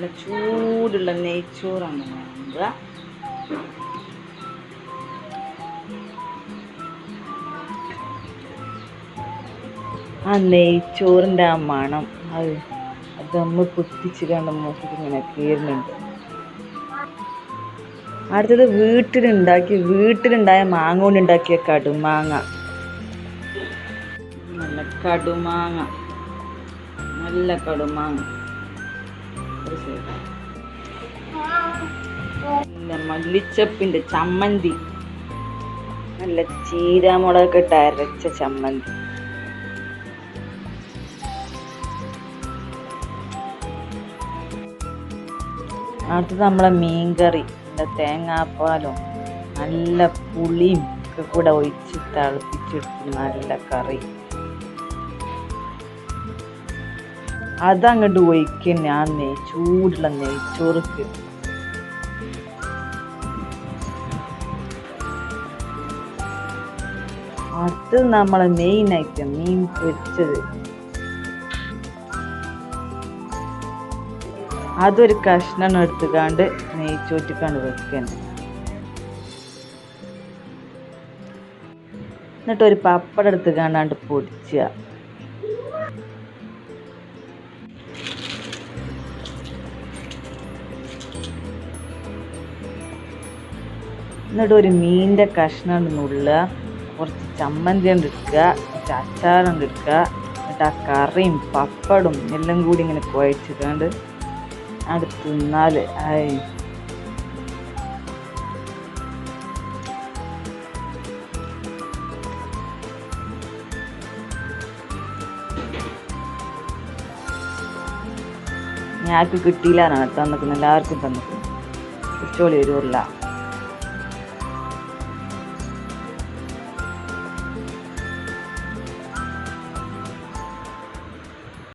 നല്ല ചൂടുള്ള നെയ്ച്ചോറാണ് വേണ്ടത്. ആ നെയ്ച്ചോറിന്റെ ആ മണം അത് നമ്മൾ പൊട്ടിച്ച് കണ്ട് മൂക്കിൽ ഇങ്ങനെ കീറുന്നുണ്ട്. അടുത്തത് വീട്ടിലുണ്ടാക്കി വീട്ടിലുണ്ടായ മാങ്ങ കൊണ്ട് ഉണ്ടാക്കിയ കടുമാങ്ങ. നല്ല കടുമാങ്ങ. നല്ല കടുമാങ്ങ. മല്ലിച്ചപ്പിന്റെ ചമ്മന്തി. നല്ല ചീരാമുളകൊക്കെ ഇട്ട് അരച്ച ചമ്മന്തി. അടുത്തത് നമ്മളെ മീൻകറി എന്താ തേങ്ങാപ്പാലും നല്ല പുളിയും ഒക്കെ കൂടെ ഒഴിച്ച് തിളപ്പിച്ചെടുത്ത് നല്ല കറി. അതങ്ങോട്ട് ഒഴിക്കുക ഞാൻ നെയ് ചൂടുള്ള നെയ്ച്ചോറുക്ക് അത് നമ്മളെ മെയിൻ ഐറ്റം മീൻ പൊരിച്ചത്. അതൊരു കഷ്ണം എടുത്തുകാണ്ട് നെയ്ച്ചോറ്റിക്കാണ്ട് വെക്കണം. എന്നിട്ട് ഒരു പപ്പടം എടുത്തുകാണ്ടാണ്ട് പൊടിച്ചുക എന്നിട്ട് ഒരു മീനിന്റെ കഷ്ണം നുള്ളുക കുറച്ച് ചമ്മന്തി കൊണ്ട് എടുക്കുക കുറച്ച് അച്ചാർ കൊണ്ട് എടുക്കുക എന്നിട്ട് ആ കറിയും പപ്പടും എല്ലാം കൂടി ഇങ്ങനെ കുഴച്ചിട്ടുണ്ട് അത് തിന്നാൽ ആയി ഞങ്ങൾക്ക് കിട്ടിയില്ല എന്നാണ് തന്നിക്കുന്നത് എല്ലാവർക്കും തന്നിട്ടുണ്ട് ഒരു വരുമല്ല